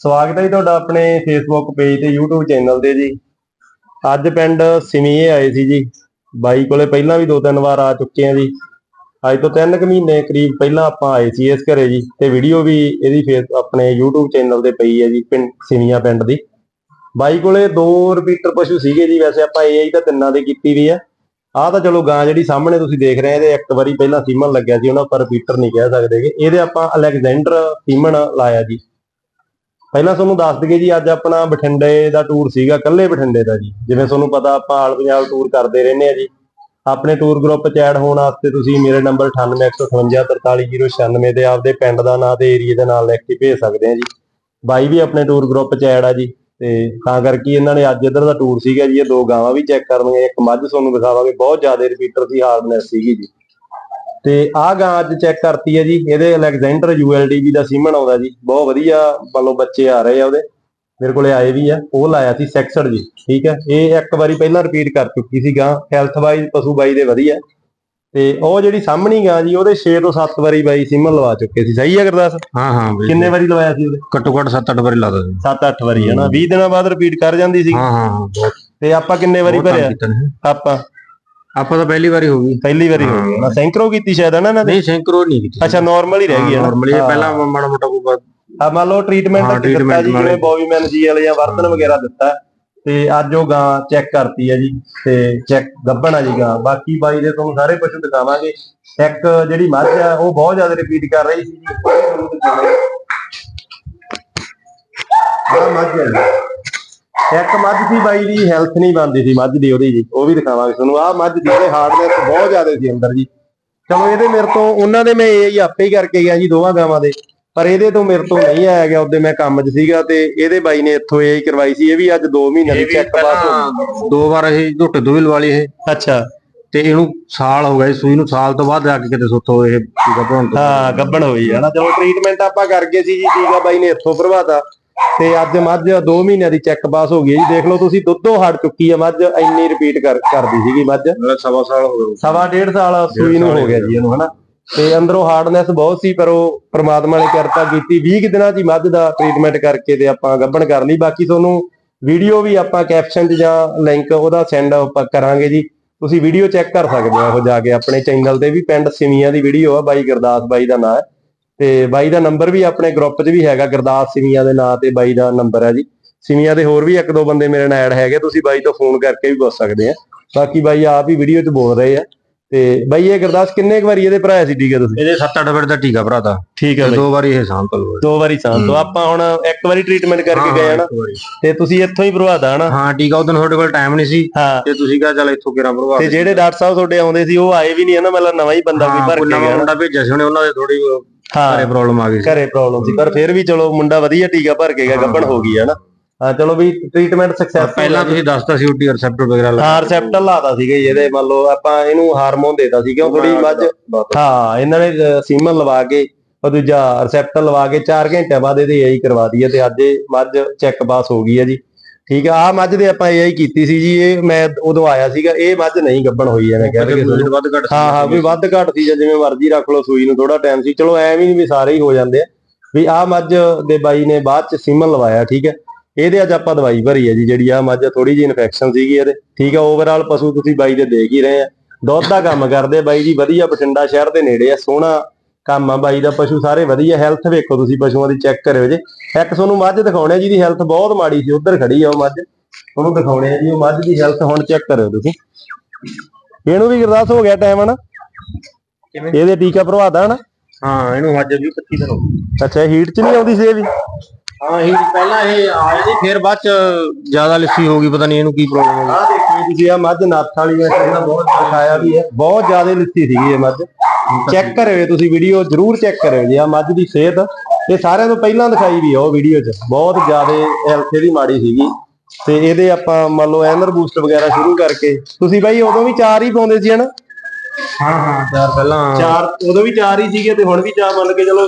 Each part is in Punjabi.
ਸਵਾਗਤ ਹੈ ਜੀ ਤੁਹਾਡਾ ਆਪਣੇ ਫੇਸਬੁੱਕ ਪੇਜ ਤੇ YouTube ਚੈਨਲ ਤੇ ਜੀ। ਅੱਜ ਪਿੰਡ ਸਿਮੀਏ ਆਏ ਸੀ ਜੀ। ਬਾਈ ਕੋਲੇ ਪਹਿਲਾਂ ਵੀ ਦੋ ਤਿੰਨ ਵਾਰ ਆ ਚੁੱਕੇ ਆ ਜੀ। ਅੱਜ ਤੋਂ ਤਿੰਨ ਕੁ ਮਹੀਨੇ ਕਰੀਬ ਪਹਿਲਾਂ ਆਪਾਂ ਆਏ ਸੀ ਇਸ ਘਰੇ ਜੀ ਤੇ ਵੀਡੀਓ ਵੀ ਇਹਦੀ ਫੇਸ ਆਪਣੇ YouTube ਚੈਨਲ ਤੇ ਪਈ ਹੈ ਜੀ ਪਿੰਡ ਸਿਮੀਆ ਪਿੰਡ ਦੀ। ਬਾਈ ਕੋਲੇ ਦੋ ਰਿਪੀਟਰ ਪਸ਼ੂ ਸੀਗੇ ਜੀ, ਵੈਸੇ ਆਪਾਂ ਇਹ ਤਾਂ ਤਿੰਨਾਂ ਦੇ ਕੀਤੀ ਵੀ ਆ। ਆਹ ਤਾਂ ਚਲੋ ਗਾਂ ਜਿਹੜੀ ਸਾਹਮਣੇ ਤੁਸੀਂ ਦੇਖ ਰਹੇ ਇਹਦੇ ਇੱਕ ਵਾਰੀ ਪਹਿਲਾਂ ਸੀਮਨ ਲੱਗਿਆ ਸੀ, ਉਹਨਾਂ ਪਰ ਰਿਪੀਟਰ ਨਹੀਂ ਕਹਿ ਸਕਦੇਗੇ ਇਹਦੇ ਆਪਾਂ ਅਲੈਗਜ਼ੈਂਡਰ ਸੀਮਨ ਲਾਇਆ ਜੀ। ਪਹਿਲਾਂ ਤੁਹਾਨੂੰ ਦੱਸ ਦਈਏ ਜੀ, ਅੱਜ ਆਪਣਾ ਬਠਿੰਡੇ ਦਾ ਟੂਰ ਸੀਗਾ ਕੱਲੇ ਬਠਿੰਡੇ ਦਾ ਜੀ। ਜਿਵੇਂ ਤੁਹਾਨੂੰ ਪਤਾ, ਆਪਾਂ ਆਲ ਪੰਜਾਬ ਟੂਰ ਕਰਦੇ ਰਹਿੰਦੇ ਆ ਜੀ। ਆਪਣੇ ਟੂਰ ਗਰੁੱਪ ਚ ਐਡ ਹੋਣ ਵਾਸਤੇ ਤੁਸੀਂ ਮੇਰੇ ਨੰਬਰ 9815543096 ਤੇ ਆਪਦੇ ਪਿੰਡ ਦਾ ਨਾਂ ਤੇ ਏਰੀਆ ਦੇ ਨਾਲ ਲਿਖ ਕੇ ਭੇਜ ਸਕਦੇ ਆ ਜੀ। ਬਾਈ ਵੀ ਆਪਣੇ ਟੂਰ ਗਰੁੱਪ ਚ ਐਡ ਆ ਜੀ, ਤੇ ਤਾਂ ਕਰਕੇ ਇਹਨਾਂ ਨੇ ਅੱਜ ਇੱਧਰ ਦਾ ਟੂਰ ਸੀਗਾ ਜੀ, ਇਹ ਦੋ ਗਾਵਾਂ ਵੀ ਚੈੱਕ ਕਰਨੀਆਂ, ਇੱਕ ਮੱਝ ਤੁਹਾਨੂੰ ਦਿਖਾਵਾਂਗੇ, ਬਹੁਤ ਜ਼ਿਆਦਾ ਰਿਪੀਟਰ ਦੀ ਹਾਰਡਨੈਸ ਸੀਗੀ ਜੀ। ਤੇ ਆਹ ਗਾਂ ਅੱਜ ਚੈੱਕ ਕਰਤੀ ਹੈ ਜੀ ਇਹਦੇ ਅਲੈਗਜ਼ੈਂਡਰ ਯੂਐਲਡੀਬੀ ਦਾ ਸੀਮਨ ਆਉਂਦਾ ਜੀ ਬਹੁਤ ਵਧੀਆ ਮੰਨ ਲਓ ਬੱਚੇ ਆ ਰਹੇ ਆ ਉਹਦੇ ਮੇਰੇ ਕੋਲੇ ਆਏ ਵੀ ਆ ਉਹ ਲਾਇਆ ਸੀ ਸੈਕਸਡ ਜੀ ਠੀਕ ਹੈ ਇਹ ਇੱਕ ਵਾਰੀ ਪਹਿਲਾਂ ਰਿਪੀਟ ਕਰ ਚੁੱਕੀ ਸੀ ਗਾਂ ਹੈਲਥ ਵਾਈਜ਼ ਪਸ਼ੂ ਬਾਈ ਦੇ ਵਧੀਆ ਤੇ ਉਹ ਜਿਹੜੀ ਸਾਹਮਣੀ ਗਾਂ ਜੀ ਉਹਦੇ 6 ਤੋਂ 7 ਵਾਰੀ ਬਾਈ ਸੀਮਨ ਲਵਾ ਚੁੱਕੇ ਸੀ ਸਹੀ ਹੈ ਗੁਰਦਾਸ? ਹਾਂ ਹਾਂ ਬਈ ਕਿੰਨੇ ਵਾਰੀ ਲਵਾਇਆ ਸੀ ਉਹਦੇ? ਘੱਟੋ ਘੱਟ 7-8 ਵਾਰੀ ਲਾ ਦੋ 7-8 ਵਾਰੀ ਹੈ ਨਾ 20 ਦਿਨਾਂ ਬਾਅਦ ਰਿਪੀਟ ਕਰ ਜਾਂਦੀ ਸੀ। ਹਾਂ ਹਾਂ ਤੇ ਆਪਾਂ ਕਿੰਨੇ ਵਾਰੀ ਭਰਿਆ। ਆਪਾਂ ਆਪਾਂ ਤਾਂ ਪਹਿਲੀ ਵਾਰੀ ਹੋ ਗਈ। ਪਹਿਲੀ ਵਾਰੀ ਹੋ ਗਈ। ਨਾ ਸੈਂਕਰੋ ਕੀਤੀ ਸ਼ਾਇਦ ਹੈ ਨਾ ਇਹਨਾਂ ਦੇ? ਨਹੀਂ ਸੈਂਕਰੋ ਨਹੀਂ ਕੀਤੀ। ਅੱਛਾ ਨਾਰਮਲ ਹੀ ਰਹਿ ਗਈ ਹੈ ਨਾ? ਨਾਰਮਲੀ ਹਾਂ। ਪਹਿਲਾਂ ਮਾੜਾ ਮੋਟਾ ਕੋਈ ਬਾਤ ਆ ਮੰਨ ਲਓ ਟ੍ਰੀਟਮੈਂਟ ਹਾਂ, ਦਿੱਤਾ ਜੀ ਜਿਵੇਂ ਨਾਲੇ। ਬੋਬੀਮੈਨ ਜੀਐਲ ਜਾਂ ਵਰਤਨ ਵਗੈਰਾ ਦਿੱਤਾ ਤੇ ਅੱਜ ਉਹ ਗਾਂ ਚੈੱਕ ਕਰਤੀ ਹੈ ਜੀ ਤੇ ਚੈੱਕ ਗੱਬਣ ਆ ਜੀ ਗਾਂ। ਬਾਕੀ ਬਾਈ ਦੇ ਤੁਹਾਨੂੰ ਸਾਰੇ ਪਸ਼ੂ ਦਿਖਾਵਾਂਗੇ। ਇੱਕ ਜਿਹੜੀ ਮੱਝ ਆ ਉਹ ਬਹੁਤ ਜ਼ਿਆਦਾ ਰਿਪੀਟ ਕਰ ਰਹੀ ਸੀ ਜੀ। ਆ ਮੱਝ ਹੈ ਜੀ। ਇੱਕ ਮੱਝ ਸੀ ਬਾਈ ਦੀ ਹੈਲਥ ਨਹੀਂ ਬਣਦੀ ਸੀ ਮੱਝ ਦੀ ਉਹਦੀ ਜੀ ਉਹ ਵੀ ਦਿਖਾਵਾਂਗੇ ਤੁਹਾਨੂੰ। ਆ ਮੱਝ ਦੀ ਉਹਦੇ ਹਾਰਡਨੈਸ ਬਹੁਤ ਜ਼ਿਆਦਾ ਸੀ ਅੰਦਰ ਜੀ। ਚਲੋ ਇਹਦੇ ਮੇਰੇ ਤੋਂ ਉਹਨਾਂ ਦੇ ਮੈਂ ਇਹ ਹੀ ਆਪੇ ਹੀ ਕਰਕੇ ਗਿਆ ਜੀ ਦੋਵਾਂ ਗਾਵਾਂ ਦੇ। ਪਰ ਇਹਦੇ ਤੋਂ ਮੇਰੇ ਤੋਂ ਨਹੀਂ ਆਇਆ ਗਿਆ ਉਹਦੇ ਮੈਂ ਕੰਮ 'ਚ ਸੀਗਾ ਤੇ ਇਹਦੇ ਬਾਈ ਨੇ ਇੱਥੋਂ ਇਹ ਹੀ ਕਰਵਾਈ ਸੀ। ਇਹ ਵੀ ਅੱਜ 2 ਮਹੀਨੇ ਦੀ ਚੈੱਕ ਪਾਸ ਹੋ ਗਈ ਦੋ ਵਾਰ ਇਹ ਝੋਟੇ ਦੋ ਵੀ ਲਵਾ ਲਈ ਇਹ। ਅੱਛਾ। ਤੇ ਇਹਨੂੰ ਸਾਲ ਹੋ ਗਿਆ ਜੀ, ਸੂਈ ਨੂੰ ਸਾਲ ਤੋਂ ਬਾਅਦ ਜਾ ਕੇ ਕਿਤੇ ਸੁੱਤੋ ਇਹ ਤੋਂ ਹਾਂ ਗੱਬਣ ਹੋਈ ਹੈ ਨਾ। ਚਲੋ ਟ੍ਰੀਟਮੈਂਟ ਆਪਾਂ ਕਰ ਗਏ ਸੀ ਜੀ ਟੀਕਾ ਬਾਈ ਨੇ ਇੱਥੋਂ ਭਰਵਾਤਾ। ਤੇ ਅੱਜ ਮੱਝ 2 ਮਹੀਨਿਆਂ ਦੀ ਚੈੱਕ ਪਾਸ ਹੋ ਗਈ ਜੀ। ਦੇਖ ਲਓ ਤੁਸੀਂ ਦੁੱਧੋਂ ਹਟ ਚੁੱਕੀ ਹੈ ਮੱਝ ਇੰਨੀ ਰਿਪੀਟ ਕਰ ਕਰਦੀ ਸੀਗੀ ਮੱਝ। ਸਵਾ ਸਾਲ ਹੋ ਗਿਆ ਸਵਾ ਡੇਢ ਸਾਲ ਸੂਈ ਨੂੰ ਹੋ ਗਿਆ ਜੀ ਇਹਨੂੰ ਹਨਾ? ਤੇ ਅੰਦਰੋਂ ਹਾਰਡਨੈਸ ਬਹੁਤ ਸੀ ਪਰ ਉਹ ਪ੍ਰਮਾਤਮਾ ਨੇ ਕਿਰਪਾ ਕੀਤੀ। 20 ਕੁ ਦਿਨਾਂ ਹੀ ਮੱਝ ਦਾ ਟ੍ਰੀਟਮੈਂਟ ਕਰਕੇ ਤੇ ਆਪਾਂ ਗੱਭਣ ਕਰ ਲਈ। ਬਾਕੀ ਤੁਹਾਨੂੰ ਵੀਡੀਓ ਵੀ ਆਪਾਂ ਕੈਪਸ਼ਨ 'ਚ ਜਾਂ ਲਿੰਕ ਉਹਦਾ ਸੈਂਡ ਕਰਾਂਗੇ ਜੀ। ਤੁਸੀਂ ਵੀਡੀਓ ਚੈੱਕ ਕਰ ਸਕਦੇ ਹੋ ਜਾ ਕੇ ਆਪਣੇ ਚੈਨਲ ਤੇ ਵੀ। ਪਿੰਡ ਸਿਮੀਆਂ ਦੀ ਵੀਡੀਓ ਆ ਬਾਈ ਗੁਰਦਾਸ ਬਾਈ ਦਾ ਨਾਮ ਹੈ। ਤੇ ਬਾਈ ਦਾ ਨੰਬਰ ਵੀ ਆਪਣੇ ਗਰੁੱਪ 'ਚ ਵੀ ਹੈਗਾ ਗੁਰਦਾਸ ਸਿਮੀਆਂ ਦੇ ਨਾਂ ਤੇ ਬਾਈ ਦਾ ਨੰਬਰ ਹੈ ਜੀ। ਸਿਮੀਆਂ ਦੇ ਹੋਰ ਵੀ ਇੱਕ ਦੋ ਬੰਦੇ ਮੇਰੇ ਨਾਲ ਐਡ ਹੈਗੇ ਤੁਸੀਂ ਬਾਈ ਤੋਂ ਫੋਨ ਕਰਕੇ ਵੀ ਪੁੱਛ ਸਕਦੇ ਆ। ਬਾਕੀ ਬਾਈ ਆਪ ਹੀ ਵੀਡੀਓ 'ਚ ਬੋਲ ਰਹੇ ਆ। ਤੇ ਬਾਈ ਇਹ ਗੁਰਦਾਸ ਕਿੰਨੇ ਕੁ ਵਾਰੀ ਇਹਦੇ ਭਰਾਇਆ ਸੀ ਟੀਕਾ ਤੁਸੀਂ? ਇਹਦੇ 7-8 ਵਾਰ ਦਾ ਟੀਕਾ ਭਰਾਤਾ ਠੀਕ ਤੇ ਦੋ ਵਾਰੀ ਇਹ ਸਾਂਪਲ ਹੋਇਆ। ਦੋ ਵਾਰੀ ਸਾਂ ਤੋਂ ਆਪਾਂ ਹੁਣ ਇੱਕ ਵਾਰੀ ਟ੍ਰੀਟਮੈਂਟ ਕਰਕੇ ਗਏ ਹਨਾ ਤੇ ਤੁਸੀਂ ਇੱਥੋਂ ਹੀ ਭਰਵਾਦਾ ਹਨਾ? ਹਾਂ ਟੀਕਾ ਉਦੋਂ ਤੁਹਾਡੇ ਕੋਲ ਟਾਈਮ ਨਹੀਂ ਸੀ। ਹਾਂ। ਤੇ ਤੁਸੀਂ ਕਿਹਾ ਚੱਲ ਇੱਥੋਂ ਕਿਰਾ ਭਰਵਾ ਤੇ। ਜਿਹੜੇ ਡਾਕਟਰ ਸਾਹਿਬ ਤੁਹਾਡੇ ਆਉਂਦੇ ਸੀ ਉਹ ਆਏ ਵੀ ਨਹੀਂ ਹਨਾ? ਮਤਲਬ ਨਵਾਂ ਹੀ ਬੰਦਾ ਕੋਈ ਹਾਂ, ਭਰ ਕੇ ਨਵਾਂ ਗਿਆ ਮੁੰਡਾ ਭੇਜਿਆ ਸੀ ਉਹਨੇ ਉਹਨਾਂ ਦੇ ਥੋੜੀ ਘਰੇ ਹਾਂ ਪ੍ਰੋਬਲਮ ਆ ਗਈ ਸੀ। ਘਰੇ ਪ੍ਰੋਬਲਮ ਸੀ। ਪਰ ਫਿਰ ਵੀ ਚਲੋ ਮੁੰਡਾ ਵਧੀਆ ਟੀਕਾ ਭਰ ਕੇ ਗਿਆ ਗੱਭਣ ਹੋ ਗਈ ਹਨਾ ਹਾਂ ਚਲੋ ਵੀ ਟ੍ਰੀਟਮੈਂਟ ਸਕਸੈਸ ਪਹਿਲਾਂ ਤੁਸੀਂ ਦੱਸਤਾ ਸੀ ਓਟੀ ਰਿਸੈਪਟਰ ਵਗੈਰਾ ਲਾ ਹਾਂ ਰਿਸੈਪਟਰ ਲਾਤਾ ਸੀਗਾ ਜੀ ਇਹਦੇ ਮੰਨ ਲਓ ਆਪਾਂ ਇਹਨੂੰ ਹਾਰਮੋਨ ਦੇਤਾ ਸੀ ਕਿਉਂ? ਥੋੜੀ ਮੱਝ ਹਾਂ ਇਹਨਾਂ ਨੇ ਸੀਮਨ ਲਵਾ ਕੇ ਉਹ ਦੂਜਾ ਰਿਸੈਪਟਰ ਲਵਾ ਕੇ 4 ਘੰਟੇ ਬਾਅਦ ਇਹਦੇ ਏਆਈ ਕਰਵਾ ਦਈ ਹੈ ਤੇ ਅੱਜ ਇਹ ਮੱਝ ਚੈੱਕ ਪਾਸ ਹੋ ਗਈ ਹੈ ਜੀ। ਠੀਕ ਆ ਆ ਮੱਝ ਦੇ ਆਪਾਂ ਏਆਈ ਕੀਤੀ ਸੀ ਜੀ ਇਹ ਮੈਂ ਉਦੋਂ ਆਇਆ ਸੀਗਾ ਇਹ ਮੱਝ ਨਹੀਂ ਗੱਭਣ ਹੋਈ ਐ ਮੈਂ ਕਹਿ ਰਿਹਾ ਕਿਤੇ ਵੱਧ ਘੱਟ ਸੀ। ਹਾਂ ਹਾਂ ਵੀ ਵੱਧ ਘੱਟ ਸੀ ਜਾਂ ਜਿਵੇਂ ਮਰਜ਼ੀ ਰੱਖ ਲਓ ਸੂਈ ਨੂੰ ਥੋੜਾ ਟਾਈਮ ਸੀ। ਚਲੋ ਐ ਵੀ ਨਹੀਂ ਵੀ ਸਾਰੇ ਹੀ ਹੋ ਜਾਂਦੇ ਆ। ਵੀ ਆ ਮੱਝ ਦੇ ਬਾਈ ਨੇ ਬਾਅਦ ਚ ਸੀਮਨ ਲਵਾਇਆ ਠੀਕ ਹੈ ਇਹਦੇ ਅੱਜ ਆਪਾਂ ਦਵਾਈ ਭਰੀ ਹੈ ਜੀ ਜਿਹੜੀ ਆ ਮੱਝ ਥੋੜੀ ਜਿਹੀ ਇਨਫੈਕਸ਼ਨ ਸੀਗੀ ਇਹਦੇ। ਠੀਕ ਹੈ ਓਵਰਆਲ ਪਸ਼ੂ ਤੁਸੀਂ ਬਾਈ ਦੇ ਦੇਖ ਹੀ ਰਹੇ ਆ। ਦੁੱਧ ਦਾ ਕੰਮ ਕਰਦੇ ਆ ਬਾਈ ਜੀ ਵਧੀਆ ਬਠਿੰਡਾ ਸ਼ਹਿਰ ਦੇ ਨੇੜੇ ਆ ਸੋਹਣਾ ਕੰਮ ਆ ਬਾਈ ਦਾ ਪਸ਼ੂ ਸਾਰੇ ਵਧੀਆ ਹੈਲਥ ਵੇਖੋ ਤੁਸੀਂ ਪਸ਼ੂਆਂ ਦੀ ਚੈੱਕ ਕਰਿਓ ਜੇ। ਇੱਕ ਤੁਹਾਨੂੰ ਮੱਝ ਦਿਖਾਉਣੇ ਆ ਜਿਹਦੀ ਹੈਲਥ ਬਹੁਤ ਮਾੜੀ ਸੀ ਉਧਰ ਖੜੀ ਆ ਉਹ ਮੱਝ। ਉਹਨੂੰ ਦਿਖਾਉਣੇ ਆ ਜੀ ਉਹ ਮੱਝ ਦੀ ਹੈਲਥ ਹੁਣ ਚੈੱਕ ਕਰਿਓ ਤੁਸੀਂ। ਇਹਨੂੰ ਵੀ ਗੁਰਦਾਸ ਹੋ ਗਿਆ ਟਾਈਮ ਹਨਾ ਕਿਵੇਂ? ਇਹਦੇ ਟੀਕਾ ਭਰਵਾਦਾ ਹਨਾ ਹਾਂ ਇਹਨੂੰ ਅੱਜ ਵੀ 25 ਦਿਨ ਹੋ ਗਏ। ਅੱਛਾ ਹੀਟ ਚ ਨਹੀਂ ਆਉਂਦੀ ਸੀ ਇਹ ਵੀ ਹਾਂ ਇਹ ਪਹਿਲਾਂ ਇਹ ਆਇਆ ਸੀ ਫਿਰ ਬਾਅਦ ਚ ਜ਼ਿਆਦਾ ਲਿੱਸੀ ਹੋ ਗਈ ਪਤਾ ਨਹੀਂ ਇਹਨੂੰ ਕੀ ਪ੍ਰੋਬਲਮ ਹੋ ਗਈ। ਆਹ ਦੇਖੋ ਤੁਸੀਂ ਆ ਮੱਝ ਨੱਥ ਵਾਲੀ ਮੈਂ ਕਹਿੰਦਾ ਬਹੁਤ ਦਿਖਾਇਆ ਵੀ ਹੈ। ਬਹੁਤ ਜ਼ਿਆਦਾ ਲਿੱਤੀ ਸੀਗੀ ਇਹ ਮੱਝ। ਚੈੱਕ ਕਰਿਓ ਤੁਸੀਂ ਵੀਡੀਓ ਜਰੂਰ ਚੈੱਕ ਕਰਿਓ ਜੀ ਆ ਮੱਝ ਦੀ ਸਿਹਤ। ਇਹ ਸਾਰਿਆਂ ਤੋਂ ਪਹਿਲਾਂ ਦਿਖਾਈ ਵੀ ਆ ਉਹ ਵੀਡੀਓ 'ਚ। ਬਹੁਤ ਜ਼ਿਆਦਾ ਹੈਲਥ ਇਹਦੀ ਮਾੜੀ ਸੀਗੀ। ਤੇ ਇਹਦੇ ਆਪਾਂ ਮੰਨ ਲਓ ਐਨਰ ਬੂਸਟ ਵਗੈਰਾ ਸ਼ੁਰੂ ਕਰਕੇ ਤੁਸੀਂ ਬਾਈ ਉਦੋਂ ਵੀ ਚਾਰ ਹੀ ਪਾਉਂਦੇ ਸੀ ਹਨਾ? ਹਾਂ ਹਾਂ। ਚਾਰ ਪਹਿਲਾਂ। ਚਾਰ ਉਦੋਂ ਵੀ ਚਾਰ ਹੀ ਸੀਗੇ ਤੇ ਹੁਣ ਵੀ ਚਾਰ ਮੰਨ ਕੇ ਚਲੋ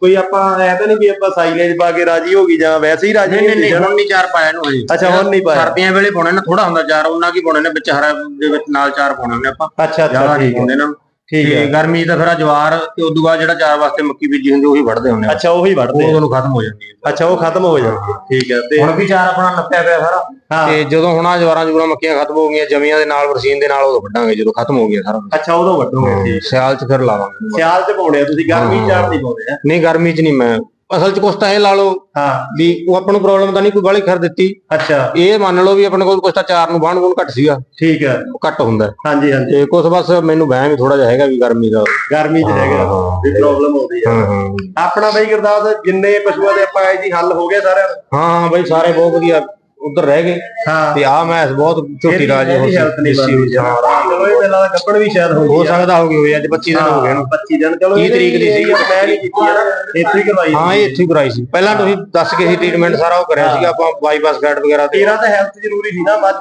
ਕੋਈ ਆਪਾਂ ਐ ਤਾਂ ਨਹੀਂ ਵੀ ਆਪਾਂ ਸਾਈਲੇਜ ਪਾ ਕੇ ਰਾਜੀ ਹੋ ਗਈ ਜਾਂ ਵੈਸੇ ਹੀ ਰਾਜੀ ਨਹੀਂ ਨਹੀਂ ਹੁੰਦੀ ਹੁਣ ਨਹੀਂ ਚਾਰ ਪਾਇਆ ਇਹਨੂੰ ਹਜੇ। ਅੱਛਾ, ਹੁਣ ਨਹੀਂ ਪਾਇਆ। ਸਰਦੀਆਂ ਵੇਲੇ ਪਾਉਣੇ ਨੇ ਥੋੜਾ ਹੁੰਦਾ ਚਾਰ ਉਹਨਾਂ ਕੀ ਪਾਉਣੇ ਨੇ ਵਿੱਚ ਹਰਾ ਦੇ ਵਿੱਚ ਨਾਲ ਚਾਰ ਪਾਉਣੇ ਨੇ ਆਪਾਂ। ਅੱਛਾ ਅੱਛਾ ਠੀਕ ਹੈ। ਪਾਉਂਦੇ ਇਹਨਾਂ ਨੂੰ। ਠੀਕ ਹੈ। ਗਰਮੀ ਤਾਂ ਫਿਰ ਆਹ ਜਵਾਰ ਤੇ ਉਦੋਂ ਬਾਅਦ ਜਿਹੜਾ ਚਾਰ ਵਾਸਤੇ ਮੱਕੀ ਬੀਜੀ ਹੁੰਦੀ ਉਹੀ ਵੱਢਦੇ ਹੁੰਦੇ ਆ। ਅੱਛਾ ਉਹੀ ਵੱਢਦੇ ਉਹ ਉਹਨੂੰ ਖਤਮ ਹੋ ਜਾਂਦੀ ਹੈ। ਅੱਛਾ ਉਹ ਖਤਮ ਹੋ ਜਾਂਦੀ ਹੈ। ਠੀਕ ਹੈ ਤੇ ਹੁਣ ਵੀ ਚਾਰ ਆਪਣਾ ਨੱਪਿਆ ਪਿਆ ਸਾਰਾ। ਹਾਂ। ਤੇ ਜਦੋਂ ਹੁਣ ਆ ਜਵਾਰਾਂ ਜੁਗਰਾਂ ਮੱਕੀਆਂ ਖਤਮ ਹੋ ਗਈਆਂ ਜਮੀਆਂ ਦੇ ਨਾਲ ਬਰਸੀਨ ਦੇ ਨਾਲ ਉਦੋਂ ਵੱਢਾਂਗੇ ਜਦੋਂ ਖਤਮ ਹੋ ਗਿਆ ਸਾਰਾ। ਅੱਛਾ ਉਦੋਂ ਵੱਢੋਗੇ ਠੀਕ ਸਿਆਲ 'ਚ ਫਿਰ ਲਾਵਾਂਗੇ। ਸਿਆਲ ਚ ਪਾਉਣੇ ਆ ਤੁਸੀਂ ਗਰਮੀ ਚਾਰ ਨਹੀਂ ਪਾਉਂਦੇ ਆ ਨਹੀਂ ਗਰਮੀ 'ਚ ਨਹੀਂ ਮੈਂ ਅਸਲ 'ਚ ਕੁਛ ਤਾਂ ਇਹ ਲਾ ਲਓ ਹਾਂ। ਵੀ ਉਹ ਆਪਾਂ ਨੂੰ ਪ੍ਰੋਬਲਮ ਤਾਂ ਨਹੀਂ ਕੋਈ ਬਾਹਲੀ ਖਰ ਦਿੱਤੀ। ਅੱਛਾ। ਇਹ ਮੰਨ ਲਓ ਵੀ ਆਪਣੇ ਕੋਲ ਕੁਛ ਤਾਂ ਚਾਰ ਨੂੰ ਬਾਣ ਬੂਣ ਘੱਟ ਸੀਗਾ। ਠੀਕ ਹੈ। ਉਹ ਘੱਟ ਹੁੰਦਾ। ਹੈ। ਹਾਂਜੀ ਹਾਂਜੀ। ਤੇ ਕੁਛ ਬਸ ਮੈਨੂੰ ਵਹਿਮ ਹੀ ਥੋੜਾ ਜਿਹਾ ਹੈਗਾ ਵੀ ਗਰਮੀ ਦਾ। ਗਰਮੀ ਚ ਹੈਗਾ ਵੀ ਪ੍ਰੋਬਲਮ ਆਉਂਦੀ ਆ। ਹਾਂ ਹਾਂ। ਆਪਣਾ ਬਈ ਗੁਰਦਾਸ ਜਿੰਨੇ ਪਸ਼ੂਆਂ ਦੇ ਆਪਾਂ ਜੀ ਹੱਲ ਹੋ ਗਏ ਸਾਰਿਆਂ ਦਾ? ਹਾਂ ਹਾਂ ਬਈ ਸਾਰੇ ਬਹੁਤ ਵਧੀਆ। ਉਧਰ ਰਹਿ ਗਏ। ਹਾਂ। ਤੇ ਆ ਮੈਸ ਬਹੁਤ ਝੋਟੀ ਰਾਜ ਹੋ ਇਹਦੀ ਹੈਲਥ ਨਹੀਂ ਦੇਸੀ ਹੋਈ ਹਾਂ ਚਲੋ ਇਹ ਮੇਲਾ ਦਾ ਕੱਪੜ ਵੀ ਸ਼ਾਇਦ ਹੋ ਹੋ ਸਕਦਾ ਹੋ ਗਈ ਅੱਜ 25 ਦਿਨ ਹੋ ਗਏ ਇਹਨੂੰ। 25 ਦਿਨ ਚਲੋ 30 ਇਹਦੀ ਤਰੀਕ ਦੀ ਸੀ। ਮੈਂ ਨਹੀਂ ਕੀਤੀ ਹੈ ਨਾ ਇੱਥੇ ਹੀ ਕਰਵਾਈ ਹਾਂ ਇਹ ਇੱਥੇ ਹੀ ਕਰਾਈ ਸੀ। ਪਹਿਲਾਂ ਤੁਸੀਂ ਦੱਸ ਕੇ ਸੀ ਟ੍ਰੀਟਮੈਂਟ ਸਾਰਾ ਉਹ ਕਰਿਆ ਸੀਗਾ ਆਪਾਂ ਬਾਈਪਾਸ ਗਾਰਡ ਵਗੈਰਾ ਤੇ। ਤੇਰਾ ਤਾਂ ਹੈਲਥ ਜ਼ਰੂਰੀ ਸੀ ਨਾ ਮੱਝ।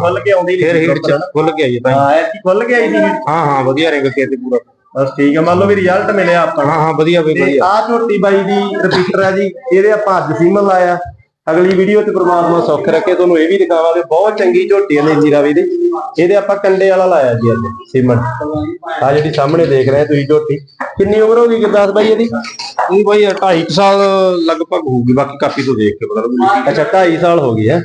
ਖੁੱਲ ਕੇ ਆਉਂਦੀ ਫਿਰ ਨਹੀਂ ਹੀਟ ਖੁੱਲ ਗਿਆ ਜੀ ਤਾਂ ਹਾਂ। ਐਤਕੀ ਖੁੱਲ ਕੇ ਆਈ ਸੀ? ਹਾਂ ਹਾਂ ਵਧੀਆ ਰਿੰਗ ਕੇ ਤੇ ਪੂਰਾ। ਬਸ ਠੀਕ ਹੈ ਮੰਨ ਲਓ ਵੀ ਰਿਜ਼ਲਟ ਮਿਲਿਆ ਆਪਾਂ ਨੂੰ। ਹਾਂ ਹਾਂ ਵਧੀਆ ਬਈ ਵਧੀਆ। ਆਹ ਝੋਟੀ ਬਾਈ ਦੀ ਰਿਪੀਟਰ ਹੈ ਜੀ ਇਹਦੇ ਆਪਾਂ ਅੱਜ ਸੀਮਨ ਲਾਇਆ। ਅਗਲੀ ਵੀਡੀਓ 'ਚ ਪ੍ਰਮਾਤਮਾ ਸੁੱਖ ਰੱਖੇ ਤੁਹਾਨੂੰ ਇਹ ਵੀ ਦਿਖਾਵਾਂਗੇ ਬਹੁਤ ਚੰਗੀ ਝੋਟੀ ਹੈ ਨੀਲੀ ਰਾਵੀ ਦੀ। ਇਹਦੇ ਆਪਾਂ ਕੰਡੇ ਵਾਲਾ ਲਾਇਆ ਜੀ ਅੱਜ ਸੀਮਨ ਆ ਜਿਹੜੀ ਸਾਹਮਣੇ ਦੇਖ ਰਹੇ ਤੁਸੀਂ ਝੋਟੀ ਕਿੰਨੀ ਉਮਰ ਹੋ ਗਈ ਗੁਰਦਾਸ ਬਾਈ ਇਹਦੀ? ਇਹ ਬਈ 2.5 ਸਾਲ ਲਗਭਗ ਹੋਊਗੀ ਬਾਕੀ ਕਾਪੀ ਤੋਂ ਦੇਖ ਕੇ ਪਤਾ ਲੱਗੂ। ਅੱਛਾ 2.5 ਸਾਲ ਹੋ ਗਈ ਹੈ।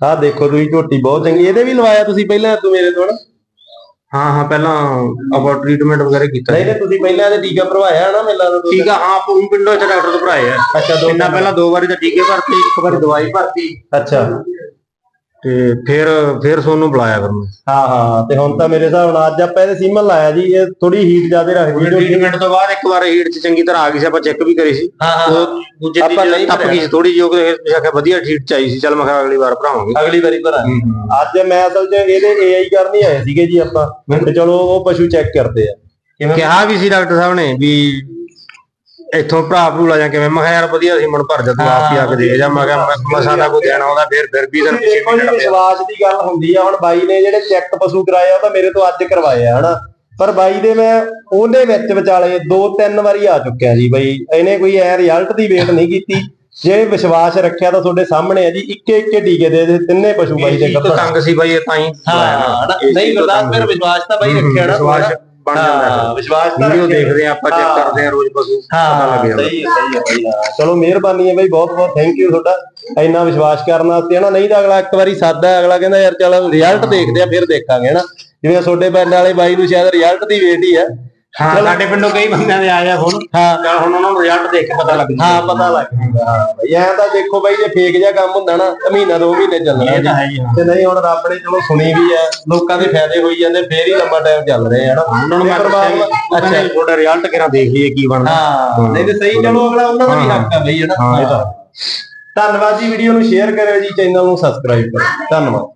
ਆਹ ਦੇਖੋ ਤੁਸੀਂ ਝੋਟੀ ਬਹੁਤ ਚੰਗੀ ਇਹਦੇ ਵੀ ਲਵਾਇਆ ਤੁਸੀਂ ਪਹਿਲਾਂ ਤੂੰ ਮੇਰੇ ਤੋਂ ਨਾ? ਹਾਂ ਹਾਂ ਪਹਿਲਾਂ ਆਪਾਂ ਟ੍ਰੀਟਮੈਂਟ ਵਗੈਰਾ ਕੀਤਾ ਨਹੀਂ ਨਹੀਂ ਤੁਸੀਂ ਪਹਿਲਾਂ ਇਹਦੇ ਟੀਕਾ ਭਰਵਾਇਆ ਨਾ ਮੇਲਾ ਦਾ ਠੀਕ ਆ ਹਾਂ ਉਹ ਪਿੰਡੋਂ ਚ ਡਾਕਟਰ ਤੋਂ ਭਰਾਏ ਆ। ਅੱਛਾ ਦੋ ਪਹਿਲਾਂ ਦੋ ਵਾਰੀ ਤਾਂ ਟੀਕੇ ਭਰਤੇ ਇੱਕ ਵਾਰੀ ਦਵਾਈ ਭਰਤੀ। ਅੱਛਾ। ਤੇ ਫਿਰ ਫਿਰ ਸੋਨੂੰ ਬੁਲਾਇਆ ਫਿਰ ਮੈਂ। ਹਾਂ ਹਾਂ ਤੇ ਹੁਣ ਤਾਂ ਮੇਰੇ ਹਿਸਾਬ ਨਾਲ ਅੱਜ ਆਪਾਂ ਇਹਦੇ ਸੀਮਨ ਲਾਇਆ ਜੀ ਇਹ ਥੋੜੀ ਹੀਟ ਜ਼ਿਆਦਾ ਰੱਖਦੀ ਹੈ ਝੋਟੀ। ਟ੍ਰੀਟਮੈਂਟ ਤੋਂ ਬਾਅਦ ਇੱਕ ਵਾਰ ਹੀਟ ਚ ਚੰਗੀ ਤਰ੍ਹਾਂ ਆ ਗਈ ਸੀ ਆਪਾਂ ਚੈੱਕ ਵੀ ਕਰੀ ਸੀ। ਹਾਂ ਹਾਂ ਉਹ ਦੂਜੇ ਆਪਾਂ ਨਹੀਂ ਟੱਪ ਗਈ ਸੀ ਥੋੜੀ ਜਿਹੀ ਉਹ ਮੈਂ ਆਖਿਆ ਵਧੀਆ ਹੀਟ ਚ ਆਈ ਸੀ ਚੱਲ ਮੈਂ ਕਿਹਾ ਅਗਲੀ ਵਾਰ ਭਰਾਵਾਂਗੇ ਅਗਲੀ ਵਾਰੀ ਭਰਾਂਗੇ ਅੱਜ ਮੈਂ ਅਸਲ 'ਚ ਇਹਦੇ ਏਆਈ ਕਰਨ ਆਏ ਸੀਗੇ ਜੀ ਆਪਾਂ। ਤੇ ਚਲੋ ਉਹ ਪਸ਼ੂ ਚੈੱਕ ਕਰਦੇ ਆ। ਕਿਹਾ ਵੀ ਸੀ ਡਾਕਟਰ ਸਾਹਿਬ ਨੇ ਵੀ ਇੱਥੋਂ ਭਰਾ ਭੂਲਾ ਜਾਂ ਕਿਵੇਂ? ਮੈਂ ਕਿਹਾ ਯਾਰ ਵਧੀਆ ਸੀ ਮਨ ਭਰ ਜਾ ਤੂੰ ਆਪ ਹੀ ਆ ਕੇ ਦੇਖ ਜਾ। ਮੈਂ ਕਿਹਾ ਮਸਾ ਦਾ ਕੋਈ ਦੇਣਾ ਆਉਂਦਾ ਫਿਰ ਫਿਰ ਵੀ ਦਿਨ ਪਿੱਛੇ ਦੇਖੋ ਜੀ ਵੀ ਵਿਸ਼ਵਾਸ ਦੀ ਗੱਲ ਹੁੰਦੀ ਆ। ਹੁਣ ਬਾਈ ਨੇ ਜਿਹੜੇ ਚੈੱਕ ਪਸ਼ੂ ਕਰਾਏ ਆ ਉਹ ਤਾਂ ਮੇਰੇ ਤੋਂ ਅੱਜ ਕਰਵਾਏ ਆ ਹਨਾ? ਪਰ ਬਾਈ ਦੇ ਮੈਂ ਉਹਦੇ ਵਿੱਚ ਵਿਚਾਲੇ ਦੋ ਤਿੰਨ ਵਾਰੀ ਆ ਚੁੱਕਿਆ ਜੀ ਬਾਈ। ਇਹਨੇ ਕੋਈ ਐ ਰਿਜ਼ਲਟ ਦੀ ਵੇਟ ਨਹੀਂ ਕੀਤੀ। ਜੇ ਵਿਸ਼ਵਾਸ ਰੱਖਿਆ ਤਾਂ ਤੁਹਾਡੇ ਸਾਹਮਣੇ ਆ ਜੀ। ਇੱਕੇ ਇੱਕੇ ਟੀਕੇ ਦੇ ਦੇ ਤਿੰਨੇ ਪਸ਼ੂ ਬਾਈ ਦੇ ਇਹ ਤੋਂ ਤੰਗ ਸੀ ਬਾਈ ਇਹ ਤਾਂ ਹੀ। ਇਸ ਨਹੀਂ ਗੁਰਦਾਸ ਫਿਰ। ਵਿਸ਼ਵਾਸ ਤਾਂ ਬਾਈ ਰੱਖਿਆ ਨਾ ਵਿਸ਼ਵਾਸ ਬਣ ਜਾਂਦਾ ਹਾਂ, ਵਿਸ਼ਵਾਸ ਤਾਂ ਵੀਡੀਓ। ਦੇਖਦੇ ਆ ਆਪਾਂ ਚੈੱਕ। ਕਰਦੇ ਆ ਰੋਜ਼ ਪਸ਼ੂ। ਪਤਾ ਲੱਗ ਹਾਂ ਜਾਂਦਾ। ਸਹੀ ਹੈ ਸਹੀ ਹੈ ਬਾਈ ਹਾਂ ਚਲੋ ਮਿਹਰਬਾਨੀ ਹੈ ਬਾਈ ਬਹੁਤ ਬਹੁਤ ਥੈਂਕ ਯੂ ਤੁਹਾਡਾ। ਇੰਨਾ ਵਿਸ਼ਵਾਸ ਕਰਨ ਵਾਸਤੇ ਹਨਾ ਨਹੀਂ ਤਾਂ ਅਗਲਾ ਇੱਕ ਵਾਰੀ ਸਾਦਾ ਹੈ, ਅਗਲਾ ਕਹਿੰਦਾ ਯਾਰ ਚਲ ਰਿਜ਼ਲਟ ਦੇਖਦੇ ਆ ਫਿਰ ਦੇਖਾਂਗੇ ਹਨਾ ਜਿਵੇਂ ਤੁਹਾਡੇ ਪਿੰਡ ਵਾਲੇ ਬਾਈ ਨੂੰ ਸ਼ਾਇਦ ਰਿਜ਼ਲਟ ਦੀ ਵੇਟ ਹੀ ਆ ਹਾਂ ਸਾਡੇ ਪਿੰਡੋਂ ਕਈ ਬੰਦਿਆਂ ਦੇ ਆਏ ਆ ਹੁਣ ਹਾਂ। ਹੁਣ ਉਹਨਾਂ ਨੂੰ ਰਿਜ਼ਲਟ ਦੇਖ ਕੇ ਪਤਾ ਲੱਗ ਜੂ ਹਾਂ ਪਤਾ ਲੱਗ ਜਾਂਦਾ। ਹਾਂ ਬਾਈ ਐਂ ਤਾਂ ਦੇਖੋ ਬਾਈ ਜੇ ਫੇਕ ਜਿਹਾ ਕੰਮ ਹੁੰਦਾ ਨਾ ਤਾਂ ਮਹੀਨਾ ਦੋ ਮਹੀਨੇ ਚੱਲਣਾ ਇਹ ਤਾਂ ਹੈ ਜੀ ਹਾਂ ਤੇ ਨਹੀਂ ਹੁਣ ਰੱਬ ਨੇ ਚਲੋ ਸੁਣੀ ਵੀ ਆ ਲੋਕਾਂ ਦੇ ਫਾਇਦੇ ਹੋਈ ਜਾਂਦੇ ਫੇਰ ਹੀ ਲੰਮਾ ਟਾਈਮ ਚੱਲ ਰਹੇ ਆ ਹਨਾ ਉਹਨਾਂ ਨੂੰ ਅੱਛਾ ਤੁਹਾਡਾ ਰਿਜ਼ਲਟ ਕਿਹੜਾ ਦੇਖ ਲਈਏ ਕੀ ਬਣਦਾ। ਹਾਂ ਨਹੀਂ ਤੇ ਸਹੀ ਚਲੋ ਅਗਲਾ ਉਹਨਾਂ ਦਾ ਵੀ ਹੱਕ ਆ ਬਈ ਹਨਾ? ਹਾਂ, ਇਹ ਤਾਂ। ਧੰਨਵਾਦ ਜੀ ਵੀਡੀਓ ਨੂੰ ਸ਼ੇਅਰ ਕਰਿਓ ਜੀ ਚੈਨਲ ਨੂੰ ਸਬਸਕ੍ਰਾਈਬ ਕਰੋ ਧੰਨਵਾਦ।